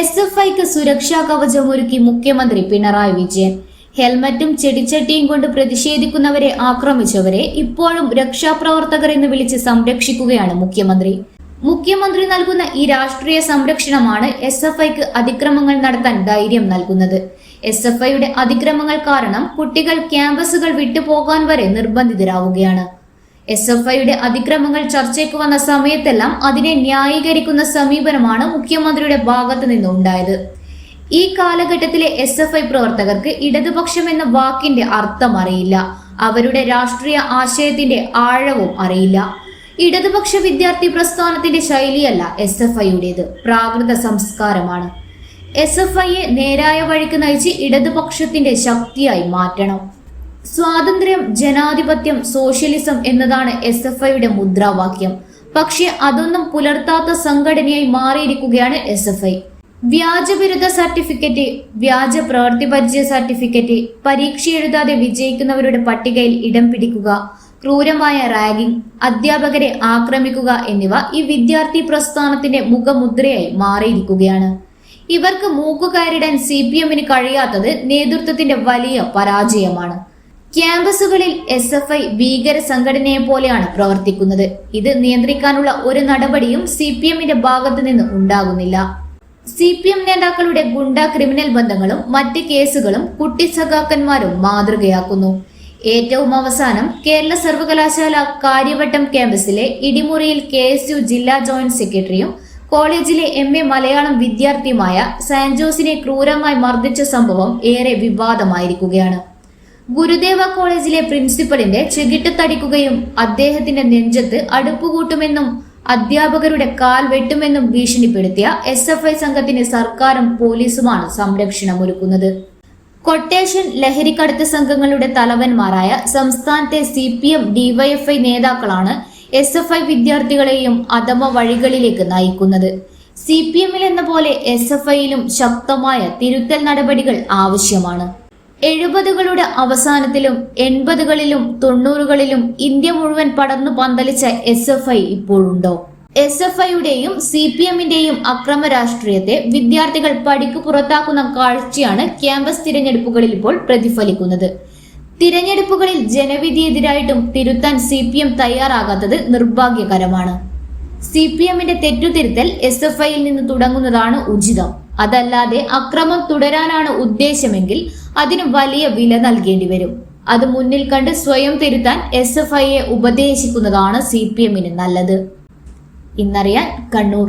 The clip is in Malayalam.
എസ് എഫ് ഐക്ക് സുരക്ഷാ കവചം ഒരുക്കി മുഖ്യമന്ത്രി പിണറായി വിജയൻ. ഹെൽമറ്റും ചെടിച്ചട്ടിയും കൊണ്ട് പ്രതിഷേധിക്കുന്നവരെ ആക്രമിച്ചവരെ ഇപ്പോഴും രക്ഷാപ്രവർത്തകർ എന്ന് വിളിച്ച് സംരക്ഷിക്കുകയാണ് മുഖ്യമന്ത്രി. മുഖ്യമന്ത്രി നൽകുന്ന ഈ രാഷ്ട്രീയ സംരക്ഷണമാണ് എസ് എഫ് ഐക്ക് അതിക്രമങ്ങൾ നടത്താൻ ധൈര്യം നൽകുന്നത്. എസ് എഫ് ഐയുടെ അതിക്രമങ്ങൾ കാരണം കുട്ടികൾ ക്യാമ്പസുകൾ വിട്ടുപോകാൻ വരെ നിർബന്ധിതരാവുകയാണ്. എസ് എഫ് ഐയുടെ അതിക്രമങ്ങൾ ചർച്ചയ്ക്ക് വന്ന സമയത്തെല്ലാം അതിനെ ന്യായീകരിക്കുന്ന സമീപനമാണ് മുഖ്യമന്ത്രിയുടെ ഭാഗത്തു നിന്നുണ്ടായത്. ഈ കാലഘട്ടത്തിലെ എസ് എഫ് ഐ പ്രവർത്തകർക്ക് ഇടതുപക്ഷം എന്ന വാക്കിന്റെ അർത്ഥം അറിയില്ല. അവരുടെ രാഷ്ട്രീയ ആശയത്തിന്റെ ആഴവും അറിയില്ല. ഇടതുപക്ഷ വിദ്യാർത്ഥി പ്രസ്ഥാനത്തിന്റെ ശൈലിയല്ല എസ് എഫ് ഐയുടേത്. പ്രാകൃത സംസ്കാരമാണ്. എസ് എഫ് ഐയെ നേരായ വഴിക്ക് നയിച്ച് ഇടതുപക്ഷത്തിന്റെ ശക്തിയായി മാറ്റണം. സ്വാതന്ത്ര്യം ജനാധിപത്യം സോഷ്യലിസം എന്നതാണ് എസ് എഫ് ഐയുടെ മുദ്രാവാക്യം. പക്ഷെ അതൊന്നും പുലർത്താത്ത സംഘടനയായി മാറിയിരിക്കുകയാണ് എസ് എഫ് ഐ. വ്യാജബിരുദ സർട്ടിഫിക്കറ്റ് വ്യാജ പ്രവൃത്തി പരിചയ സർട്ടിഫിക്കറ്റ് പരീക്ഷ എഴുതാതെ വിജയിക്കുന്നവരുടെ പട്ടികയിൽ ഇടം പിടിക്കുക ക്രൂരമായ റാഗിംഗ് അധ്യാപകരെ ആക്രമിക്കുക എന്നിവ ഈ വിദ്യാർത്ഥി പ്രസ്ഥാനത്തിന്റെ മുഖമുദ്രയായി മാറിയിരിക്കുകയാണ്. ഇവർക്ക് മൂക്കുകയറിടാൻ സി പി എമ്മിന് കഴിയാത്തത് നേതൃത്വത്തിന്റെ വലിയ പരാജയമാണ്. ക്യാമ്പസുകളിൽ എസ് എഫ് ഐ ഭീകര സംഘടനയെ പോലെയാണ് പ്രവർത്തിക്കുന്നത്. ഇത് നിയന്ത്രിക്കാനുള്ള ഒരു നടപടിയും സി പി എമ്മിന്റെ ഭാഗത്തു നിന്ന് ഉണ്ടാകുന്നില്ല. സി പി എം നേതാക്കളുടെ ഗുണ്ട ക്രിമിനൽ ബന്ധങ്ങളും മറ്റ് കേസുകളും കുട്ടി സഖാക്കന്മാരും മാതൃകയാക്കുന്നു. ഏറ്റവും അവസാനം കേരള സർവകലാശാല കാര്യവട്ടം ക്യാമ്പസിലെ ഇടിമുറിയിൽ കെ എസ് യു ജില്ലാ ജോയിന്റ് സെക്രട്ടറിയും കോളേജിലെ എം എ മലയാളം വിദ്യാർത്ഥിയുമായ സാൻജോസിനെ ക്രൂരമായി മർദ്ദിച്ച സംഭവം ഏറെ വിവാദമായിരിക്കുകയാണ്. ഗുരുദേവ കോളേജിലെ പ്രിൻസിപ്പലിന്റെ ചെകിട്ടത്തടിക്കുകയും അദ്ദേഹത്തിന്റെ നെഞ്ചത്ത് അടുപ്പുകൂട്ടുമെന്നും അധ്യാപകരുടെ കാൽ വെട്ടുമെന്നും ഭീഷണിപ്പെടുത്തിയ എസ് എഫ് ഐ സംഘത്തിന് സർക്കാരും പോലീസുമാണ് സംരക്ഷണം ഒരുക്കുന്നത് കൊട്ടേഷൻ ലഹരിക്കടത്ത് സംഘങ്ങളുടെ തലവന്മാരായ സംസ്ഥാനത്തെ സി പി എം ഡിവൈഎഫ്ഐ നേതാക്കളാണ് എസ് എഫ് ഐ വിദ്യാർത്ഥികളെയും അധമ വഴികളിലേക്ക് നയിക്കുന്നത്. സി പി എമ്മിൽ എന്ന പോലെ എസ് എഫ് ഐയിലും ശക്തമായ തിരുത്തൽ നടപടികൾ ആവശ്യമാണ്. എഴുപതുകളുടെ അവസാനത്തിലും എൺപതുകളിലും തൊണ്ണൂറുകളിലും ഇന്ത്യ മുഴുവൻ പടർന്നു പന്തലിച്ച എസ് എഫ് ഐ ഇപ്പോഴുണ്ടോ? എസ് എഫ് ഐയുടെയും സി പി എമ്മിന്റെയും അക്രമ രാഷ്ട്രീയത്തെ വിദ്യാർത്ഥികൾ പടിക്ക് പുറത്താക്കുന്ന കാഴ്ചയാണ് ക്യാമ്പസ് തിരഞ്ഞെടുപ്പുകളിൽ ഇപ്പോൾ പ്രതിഫലിക്കുന്നത്. തിരഞ്ഞെടുപ്പുകളിൽ ജനവിധിയെതിരായിട്ടും തിരുത്താൻ സി പി എം തയ്യാറാകാത്തത് നിർഭാഗ്യകരമാണ്. സി പി എമ്മിന്റെ തെറ്റുതിരുത്തൽ എസ് എഫ് ഐയിൽ നിന്ന് തുടങ്ങുന്നതാണ് ഉചിതം. അതല്ലാതെ അക്രമം തുടരാനാണ് ഉദ്ദേശമെങ്കിൽ അതിന് വലിയ വില നൽകേണ്ടി വരും. അത് മുന്നിൽ കണ്ട് സ്വയം തിരുത്താൻ എസ് എഫ് ഐയെ ഉപദേശിക്കുന്നതാണ് സി പി എമ്മിന് നല്ലത്. ഇന്നറിയാൻ കണ്ണൂർ.